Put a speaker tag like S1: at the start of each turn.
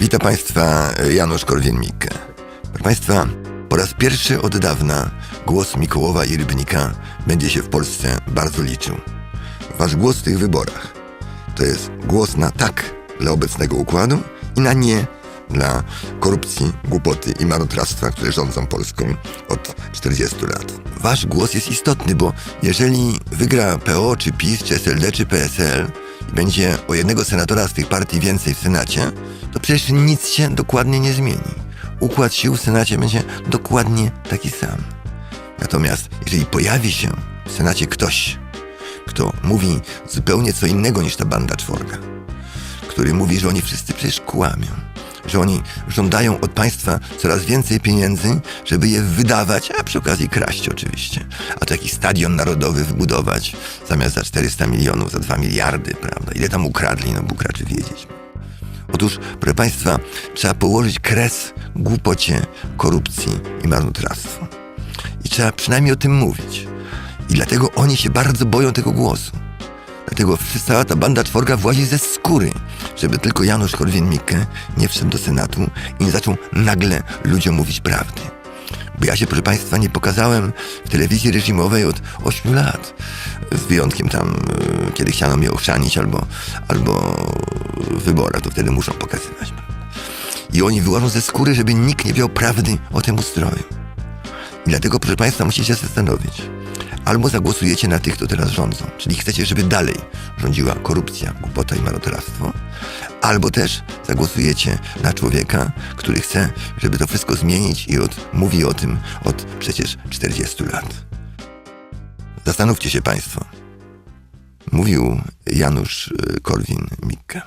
S1: Witam Państwa, Janusz Korwin-Mikke. Proszę Państwa, po raz pierwszy od dawna głos Mikołowa i Rybnika będzie się w Polsce bardzo liczył. Wasz głos w tych wyborach to jest głos na tak dla obecnego układu i na nie dla korupcji, głupoty i marnotrawstwa, które rządzą Polską od 40 lat. Wasz głos jest istotny, bo jeżeli wygra PO, czy PiS, czy SLD, czy PSL będzie o jednego senatora z tych partii więcej w Senacie, to przecież nic się dokładnie nie zmieni. Układ sił w Senacie będzie dokładnie taki sam. Natomiast jeżeli pojawi się w Senacie ktoś, kto mówi zupełnie co innego niż ta banda czworga, który mówi, że oni wszyscy przecież kłamią, że oni żądają od państwa coraz więcej pieniędzy, żeby je wydawać, a przy okazji kraść oczywiście. A to jakiś stadion narodowy wybudować zamiast za 400 milionów, za 2 miliardy, prawda? Ile tam ukradli, no Bóg raczy wiedzieć. Otóż, proszę Państwa, trzeba położyć kres głupocie, korupcji i marnotrawstwu. I trzeba przynajmniej o tym mówić. I dlatego oni się bardzo boją tego głosu. Dlatego cała ta banda czworga włazi ze skóry, żeby tylko Janusz Korwin-Mikke nie wszedł do Senatu i nie zaczął nagle ludziom mówić prawdy. Bo ja się, proszę Państwa, nie pokazałem w telewizji reżimowej od 8 lat. Z wyjątkiem tam, y, kiedy chciano mnie ochrzanić albo, albo w wyborach, to wtedy muszą pokazywać. I oni wyłażą ze skóry, żeby nikt nie wiedział prawdy o tym ustroju. I dlatego, proszę Państwa, musicie się zastanowić. Albo zagłosujecie na tych, kto teraz rządzą, czyli chcecie, żeby dalej rządziła korupcja, głupota i marnotrawstwo, albo też zagłosujecie na człowieka, który chce, żeby to wszystko zmienić i od, mówi o tym od przecież 40 lat. Zastanówcie się Państwo. Mówił Janusz y, Korwin-Mikke.